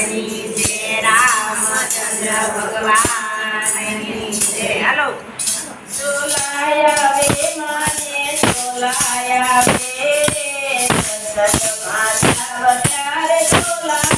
ની જય ભગવાનની જય હાલો સોલાયા બે મને સોલાયા બે સત માતા અવતાર સોલાયા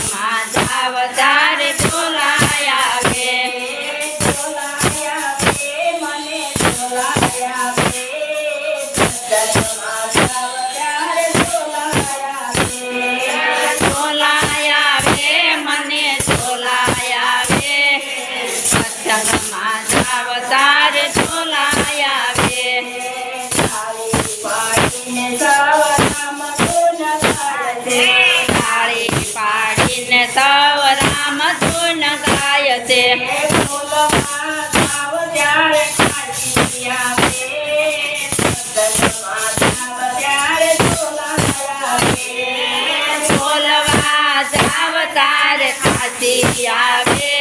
शांति आवे।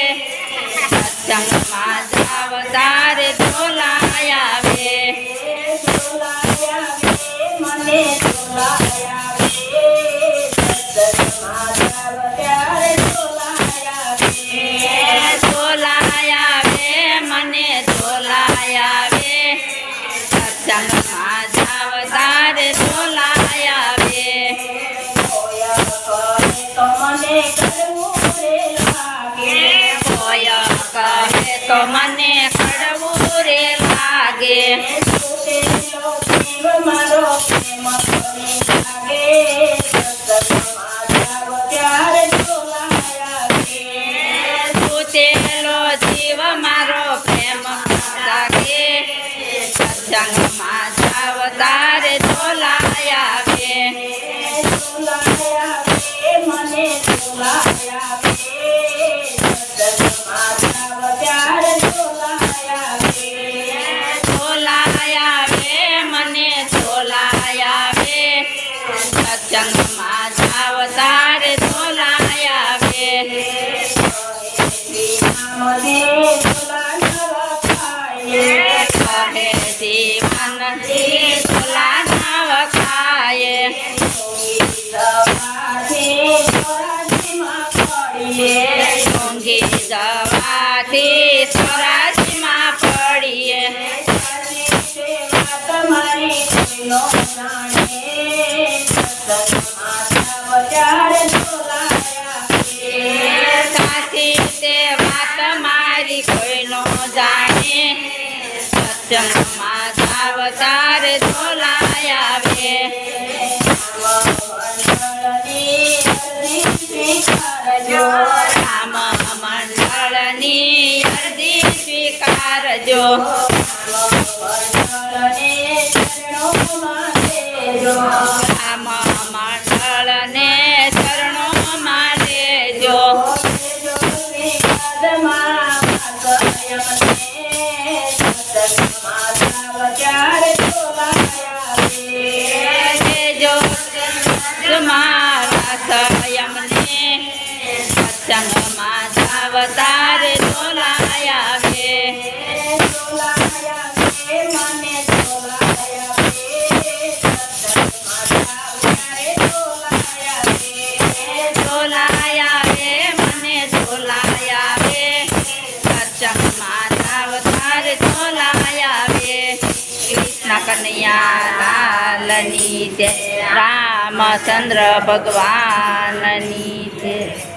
सत्संग माधव तार बोलाया वे। मने बोलाया वे। सत्संग माधव मने बोलाया वे। सत्संग माधव So, manek. જંગમાં સાવતાર ધોલાયા બે જીવન ધોલા નવ ખાય ચંગમાં સાવતાર ઝોલાયા વે કરજો ડોલાયા વે કૃષ્ણ કનૈયા લાલની જય રામચંદ્ર ભગવાનની જય.